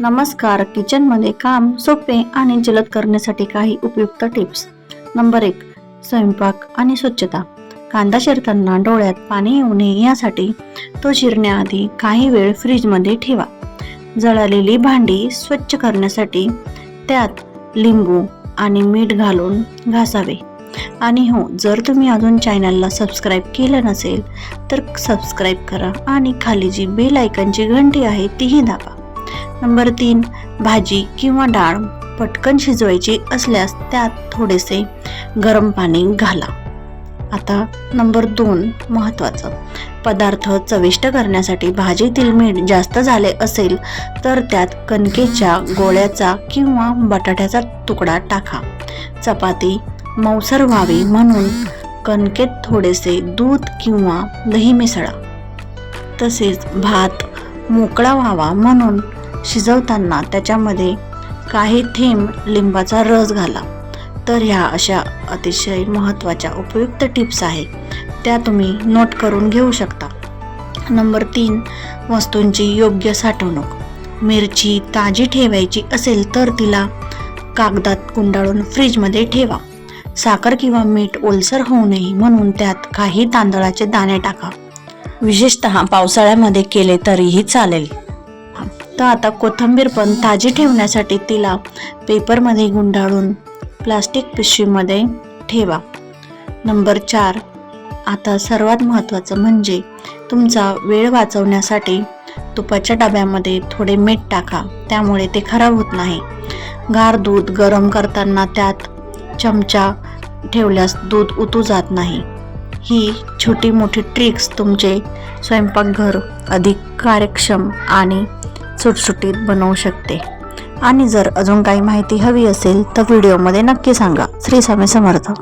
नमस्कार. किचनमध्ये काम सोपे आणि जलद करण्यासाठी काही उपयुक्त टिप्स नंबर एक स्वयंपाक आणि स्वच्छता. कांदा शिरताना डोळ्यात पाणी येऊ नये यासाठी तो शिरण्याआधी काही वेळ फ्रीजमध्ये ठेवा. जळालेली भांडी स्वच्छ करण्यासाठी त्यात लिंबू आणि मीठ घालून घासावे. आणि हो जर तुम्ही अजून चॅनलला सबस्क्राईब केलं नसेल तर सबस्क्राईब करा आणि खाली जी बेल आयकनची घंटी आहे तीही दाबा. नंबर तीन भाजी किंवा डाळ पटकन शिजवायची असल्यास त्यात थोडेसे गरम पाणी घाला. आता नंबर दोन महत्त्वाचं. पदार्थ चविष्ट करण्यासाठी भाजीतील मीठ जास्त झाले असेल तर त्यात कणकेच्या गोळ्याचा किंवा बटाट्याचा तुकडा टाका. चपाती मऊसर व्हावी म्हणून कणकेत थोडेसे दूध किंवा दही मिसळा. तसेच भात मोकळा व्हावा म्हणून शिजवताना त्याच्यामध्ये काही थेंब लिंबाचा रस घाला. तर ह्या अशा अतिशय महत्त्वाच्या उपयुक्त टिप्स आहेत त्या तुम्ही नोट करून घेऊ शकता. नंबर तीन वस्तूंची योग्य साठवणूक. मिरची ताजी ठेवायची असेल तर तिला कागदात गुंडाळून फ्रीजमध्ये ठेवा. साखर किंवा मीठ ओलसर होऊ नये म्हणून त्यात काही तांदळाचे दाणे टाका. विशेषत पावसाळ्यामध्ये केले तरीही चालेल. तर आता कोथिंबीर पण ताजी ठेवण्यासाठी तिला पेपरमध्ये गुंडाळून प्लास्टिक पिशवीमध्ये ठेवा. नंबर चार. आता सर्वात महत्त्वाचं म्हणजे तुमचा वेळ वाचवण्यासाठी तुपाच्या डब्यामध्ये थोडे मीठ टाका त्यामुळे ते खराब होत नाही. गार दूध गरम करताना त्यात चमचा ठेवल्यास दूध उतू जात नाही. ही छोटी मोठी ट्रिक्स तुमचे स्वयंपाकघर अधिक कार्यक्षम आणि सुटसुटीत बनवू शकते. आणि जर अजून काही माहिती हवी असेल तर व्हिडिओमध्ये नक्की सांगा. श्री स्वामी समर्थ.